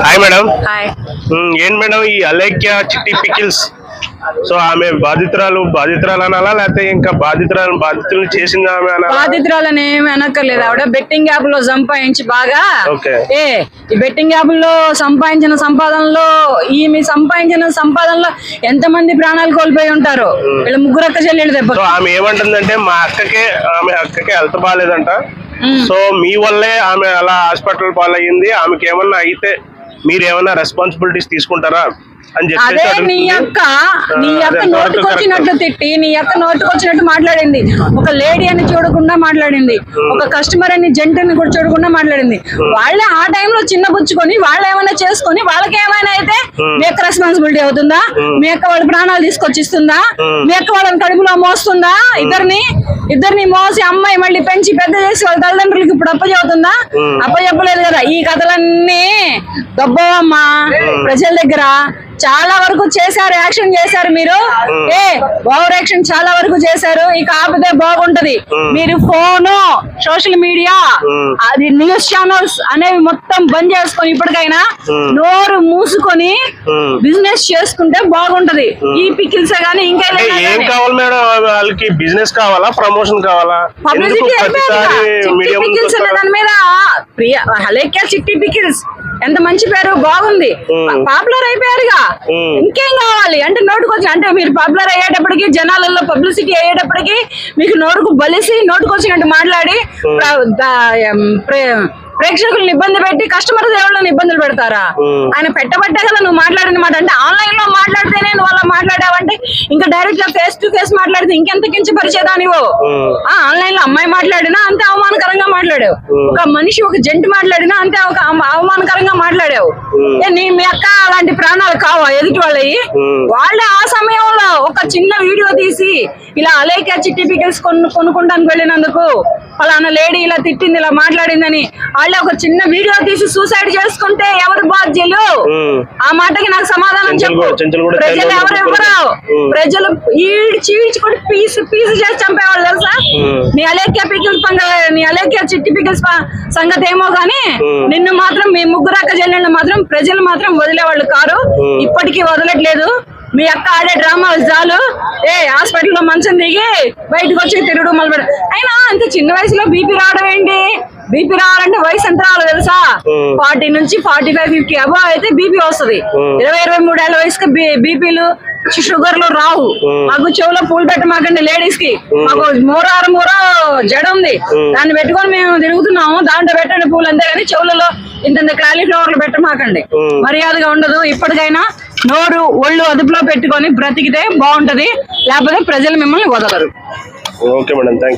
Hi madam hi మ్మ్, ఏం madam ఈ అలేఖ్య చిట్టి పికిల్స్ సో ఆమె బాధితురాలు బాధితురాలు అనాలా లేకపోతే ఇంకా బాధితురాలు బాధితులు చేసింది ఆమె బాధితురాలని ఏమి అనక్కర్లేదు. ఆవిడ బెట్టింగ్ యాప్లో సంపాదించి బాగా. ఏ ఈ బెట్టింగ్ యాప్లో సంపాదించిన సంపాదనలో ఈమె సంపాదించిన సంపాదనలో ఎంత మంది ప్రాణాలు కోల్పోయి ఉంటారు? వీళ్ళ ముగ్గురు అక్క చెల్లెళ్ళు దెబ్బ. ఆమె ఏమంటుందంటే మా అక్కకే ఆమె అక్కకే హెల్త్ బాగాలేదంట సో మీ వల్లే ఆమె అలా హాస్పిటల్ పాలయ్యింది. ఆమెకి ఏమన్నా అయితే మీరు ఏమైనా రెస్పాన్సిబిలిటీస్ తీసుకుంటారా? అదే నీ. అక్క నీ అక్క నోటుకొచ్చినట్టు తిట్టి నీ అక్క నోటుకొచ్చినట్టు మాట్లాడింది. ఒక లేడీ అని చూడకుండా మాట్లాడింది. ఒక కస్టమర్ అని జెంట్ అని కూడా చూడకుండా మాట్లాడింది. వాళ్ళే ఆ టైంలో చిన్న బుచ్చుకొని వాళ్ళు ఏమైనా చేసుకొని వాళ్ళకి ఏమైనా అయితే మీ రెస్పాన్సిబిలిటీ అవుతుందా? మీ వాళ్ళ ప్రాణాలు తీసుకొచ్చి ఇస్తుందా మీ అక్క వాళ్ళని కడుపులో మోస్తుందా? ఇద్దరిని ఇద్దరిని మోసి అమ్మాయి మళ్ళీ పెంచి పెద్ద చేసి వాళ్ళ తల్లిదండ్రులకి ఇప్పుడు అప్పచెబుతుందా అప్పచెప్పలేదు కదా. ఈ కథలన్నీ దొబ్బవమ్మా. ప్రజల దగ్గర చాలా వరకు చేశారు యాక్షన్ చేశారు మీరు. ఏ ఓవర్ యాక్షన్ చాలా వరకు చేశారు. ఇక ఆపితే బాగుంటది. మీరు ఫోను సోషల్ మీడియా. అది న్యూస్ ఛానల్స్ అనేవి మొత్తం బంద్ చేసుకొని ఇప్పటికైనా నోరు మూసుకొని. బిజినెస్ చేసుకుంటే బాగుంటది. ఈ పికిల్స్ గానీ ఇంకా ఏం. కావాలి మేడం? వాళ్ళకి బిజినెస్ కావాలా? ప్రమోషన్ కావాలా? Publicity pickles? దాని మీద. ప్రియ చిట్టి పికిల్స్. ఎంత మంచి పేరు బాగుంది. పాపులర్ అయిపోయారుగా. ఇంకేం కావాలి అంటే నోటుకొచ్చి అంటే మీరు పాపులర్ అయ్యేటప్పటికి జనాలలో పబ్లిసిటీ అయ్యేటప్పటికి మీకు నోటుకు బలిసి నోటుకొచ్చినట్టు మాట్లాడి ప్రేక్షకులను ఇబ్బంది పెట్టి కస్టమర్ దేవుళ్ళని ఇబ్బందులు పెడతారా. ఆయన పెట్టబట్టే కదా నువ్వు మాట్లాడిన మాట. అంటే ఆన్లైన్లో మాట్లాడితేనే నువ్వు అలా మాట్లాడావంటే ఇంకా డైరెక్ట్గా ఫేస్ టు ఫేస్ మాట్లాడితే ఇంకెంత కించపరిచేదా నువ్వు Hmm. ఆ. ఆన్లైన్లో అమ్మాయి మాట్లాడినా అంతే అవమానకరంగా మాట్లాడావు. ఒక మనిషి ఒక జంటు మాట్లాడినా అంతే ఒక అవ- అవమానకరంగా మాట్లాడావు. ఏ నీ మీ అక్క అలాంటి ప్రాణాలు కావా ఎదుటి వాళ్ళవి. వాళ్ళే ఆ సమయంలో ఒక చిన్న వీడియో తీసి ఇలా అలేక చిట్టి పికిల్స్ కొను కొనుక్కుంటానికి వెళ్ళినందుకు ఫలానా లేడీ ఇలా తిట్టింది ఇలా మాట్లాడిందని వాళ్ళే ఒక చిన్న వీడియో తీసి సూసైడ్ చేసుకుంటే ఎవరు బాధ్యులు. ఆ మాటకి నాకు సమాధానం చెప్పు ప్రజలు ఎవరు ఎవరు. ప్రజలు ఈడ్చి ఈడ్చుకొని పీసు పీసు చేసి చంపేవాళ్ళు తెలుసా. నీ అలేఖ్య పికిల్స్ నీ అలేఖ్య చిట్టి పికిల్స్ సంగతి ఏమో గానీ. నిన్ను మాత్రం మీ ముగ్గురు అక్క చెల్లెళ్ళు మాత్రం ప్రజలు మాత్రం వదిలేవాళ్ళు కారు. ఇప్పటికీ వదలట్లేదు మీ అక్క ఆడే డ్రామాలు చాలు ఏ హాస్పిటల్లో మంచం దిగి బయటకు వచ్చి తిరుగుడు మొదలు అయినా చిన్న వయసులో బీపీ రావడం ఏంటి? బీపీ రావాలంటే వయసు ఎంత రావాలి తెలుసా. ఫార్టీ నుంచి ఫార్టీ ఫైవ్ ఫిఫ్టీ అబో అయితే బీపీ వస్తది. ఇరవై ఇరవై మూడేళ్ళ వయసుకి బీపీలు షుగర్లు రావు. మాకు చెవులో పూలు పెట్టమాకండి లేడీస్కి మాకు మూరారు మూర జడ ఉంది. దాన్ని పెట్టుకొని మేము తిరుగుతున్నాము. దాంట్లో పెట్టండి పూలు అంతేగాని చెవులలో ఇంత కాలీఫ్లవర్లు పెట్టమాకండి. మర్యాదగా ఉండదు. ఇప్పటికైనా నోరు ఒళ్ళు అదుపులో పెట్టుకొని బ్రతికితే బాగుంటది. లేకపోతే ప్రజలు మిమ్మల్ని వదలరు. Okay madam thank